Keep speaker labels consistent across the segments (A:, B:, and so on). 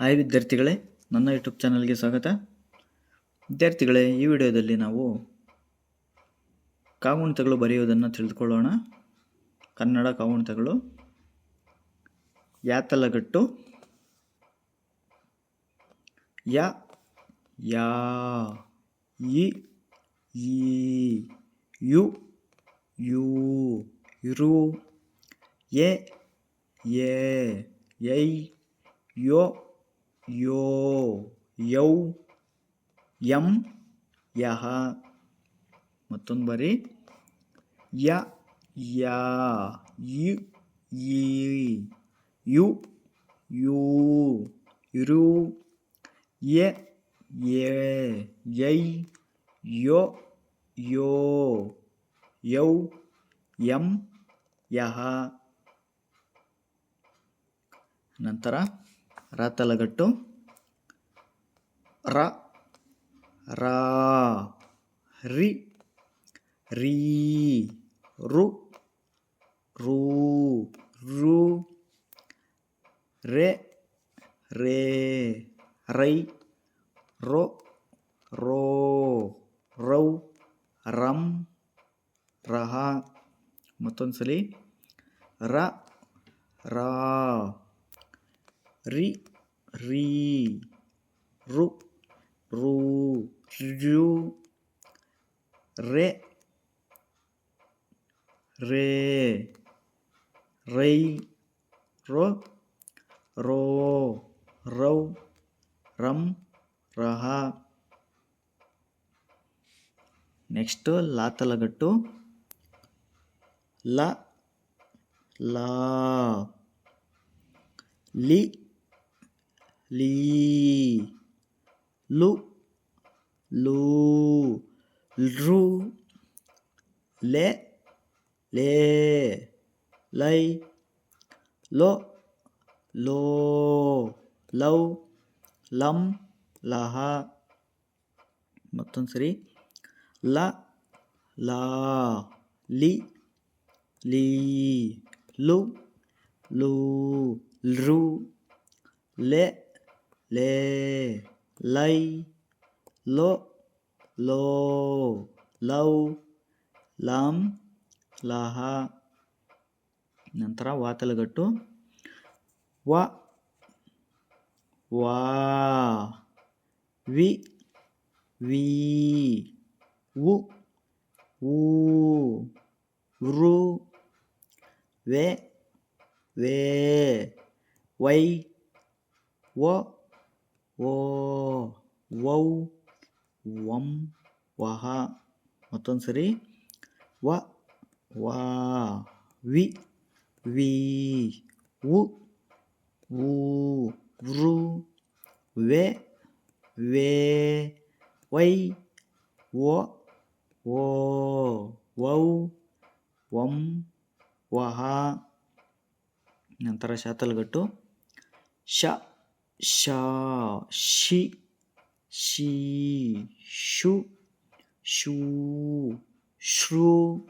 A: Hi ವಿದ್ಯಾರ್ಥಿಗಳೇ, ನನ್ನ YouTube ಚಾನಲ್ಗೆ ಸ್ವಾಗತ. ವಿದ್ಯಾರ್ಥಿಗಳೇ, ಈ ವಿಡಿಯೋದಲ್ಲಿ ನಾವು ಕಾಗುಣಿತಗಳು ಬರೆಯುವುದನ್ನು ತಿಳಿದುಕೊಳ್ಳೋಣ. ಕನ್ನಡ ಕಾಗುಣಿತಗಳು, ಯಾತಲಗಟ್ಟು, ಯ, ಯಾ, ಇ, ಈ, ಯು ಯು ಇರು ಎ ಎ ಯೋ ಯೋ, ಯೌ, ಯಂ, ಯಹ. ಮತ್ತೊಂದು ಬಾರಿ. ಯ, ಯಾ, ಯು ಯು, ಯೂ ಇರು ಎ ಎ ಯೈ, ಯೋ ಯೋ, ಯೌ, ಯಂ, ಯಹ. ನಂತರ ರಾತಲಗಟ್ಟು ರ, ರಾ, ರಿ, ರೀ, ರು, ರೂ, ರು, ರೇ ರೇ, ರೈ, ರೋ ರೋ, ರೌ, ರಂ, ರಹ. ಮತ್ತೊಂದು ಸಲಿ ರ, ರಾ, ರಿ ರೀ ರು ರೂ ರು ರೇ ರೇ ರೈ ರೋ ರೋ ರೌ ರಂ ರಹ ನೆಕ್ಸ್ಟ್ ಲಾತಲಗಟ್ಟು ಲ ಲಾ ಲಿ ಲೀ ಲು ಲೂ ಲೃ ಲೆ ಲೇ ಲೈ ಲೋ ಲೋ ಲೌ ಲಂ ಲಹ ಮತ್ತೊಂದು ಸರಿ ಲ ಲಾ ಲಿ ಲೀ ಲು ಲೂ ಲೃ ಲೆ ಲೇ ಲೈ ಲೋ ಲೋ ಲೌ ಲಂ ಲಹ ನಂತರ ವಾತಲಗಟ್ಟು ವ ವಾ ವಿ ವಿ ವು ಊ ರು ವೆ ವೇ ವೈ ವ ಓ ವೌ, ವಂ, ವಹ. ಮತ್ತೊಂದು ಸರಿ. ವ, ವಾ, ವಿ ವಿ, ಉ ಊ ರು, ವೆ, ವೇ, ವೈ ಓ ಓ ವೌ, ವಂ, ವಹ. ನಂತರ ಶಾತಲ್ಗಟ್ಟು ಶ. 샤, 시, 시, 슈, 슈, 슈,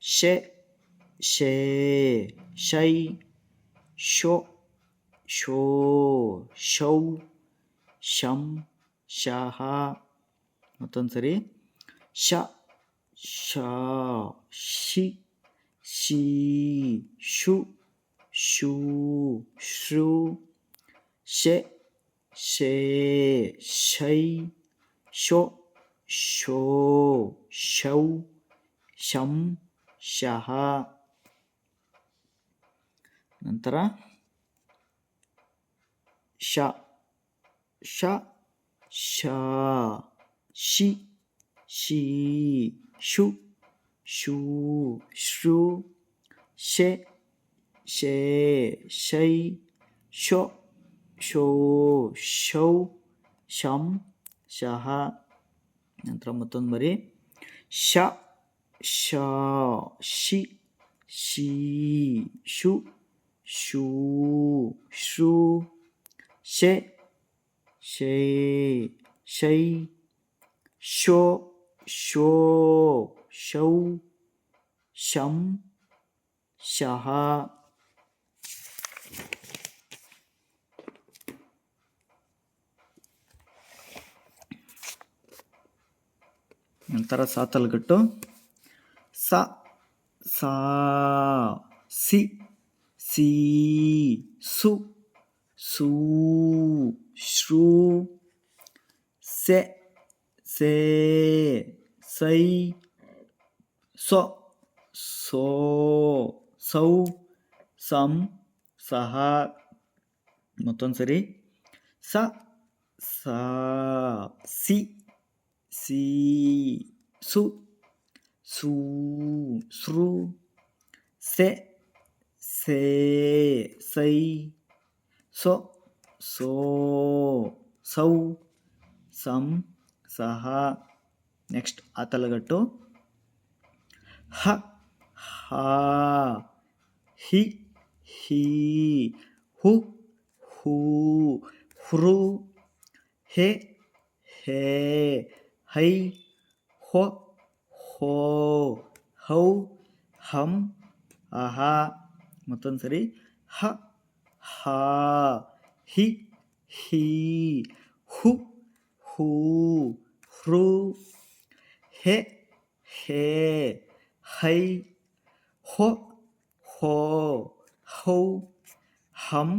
A: 셰, 셰, 샤이, 쇼, 쇼, 쇼우, 샴, 샤하 어떤 소리? 샤, 샤, 시, 시, 슈, 슈, 슈, ಶೆ ಶೇ ಶೈ ಶೋ ಶೋ ಶೌ ಶಂ ಶಹ ನಂತರ ಶ ಶ ಶ ಶಿ ಶಿ ಶು ಶೂ ಶೃ ಶೆ ಶೇ ಶೈ ಶೋ ಶೋ ಶೌ ಶಂ ಶಹ ನಂತರ ಮತ್ತೊಂದು ಬರಿ ಶ ಶ ಶಿ ಶಿ ಶು ಶೂ ಶೃ ಶೆ ಶೇ ಶೈ ಶೋ ಶೋ ಶೌ ಶಂ ಶಹ ನಂತರ ಸಾ ತಲಗಟ್ಟು. ಸ, ಸಾ, ಸಿ ಸಿ, ಸು, ಸೂ, ಶ್ರೂ, ಸೆ, ಸೇ, ಸೈ, ಸೊ, ಸೋ, ಸೌ, ಸಂ, ಸಹ ಮತ್ತೊಂದು ಸರಿ ಸ, ಸಾ. ಸಿ ಸಿ ಸು ಸೂ ಸೃ ಸೆ ಸೇ ಸೈ ಸೊ ಸೋ ಸೌ ಸಹ ನೆಕ್ಸ್ಟ್ ಆ ತಲಗಟ್ಟು ಹ ಹಾ ಹಿ ಹೀ ಹು ಹೂ ಹೃ ಹೆ ಹೇ ಹೈ ಹೊ ಹೋ ಹೌ ಹಂ ಅಹ ಮತ್ತೊಂದು ಸರಿ ಹ ಹಾ ಹಿ ಹಿ ಹು ಹೂ ಹೃ ಹೆ ಹೇ ಹೈ ಹೊ ಹೋ ಹೌ ಹಂ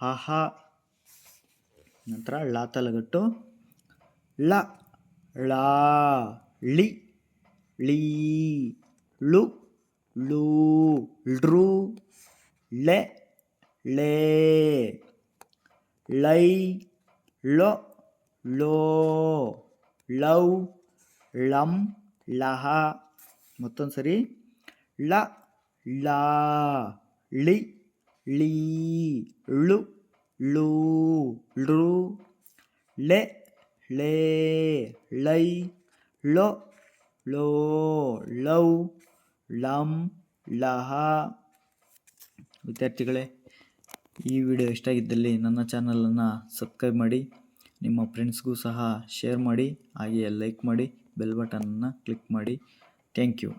A: ಅಹ ನಂತರ ಲಾ ತಲಗಟ್ಟು లా ళి ళీ ళు ళూ ళృ లె లే లై లొ లో లౌ ళం లహ మొత్తం సరి ల లా ళి ళీ ళు ళూ ళృ లె ಳೆ ಳೇ ಲೊ, ಲೋ, ಲೌ, ಲಂ, ಲಹ. ವಿದ್ಯಾರ್ಥಿಗಳೇ, ಈ ವಿಡಿಯೋ ಇಷ್ಟ ಆಗಿದ್ದಲ್ಲಿ ನನ್ನ ಚಾನಲನ್ನು ಸಬ್ಸ್ಕ್ರೈಬ್ ಮಾಡಿ, ನಿಮ್ಮ ಫ್ರೆಂಡ್ಸ್ಗೂ ಸಹ ಶೇರ್ ಮಾಡಿ, ಹಾಗೆಯೇ ಲೈಕ್ ಮಾಡಿ ಬೆಲ್ ಬಟನನ್ನು ಕ್ಲಿಕ್ ಮಾಡಿ. Thank you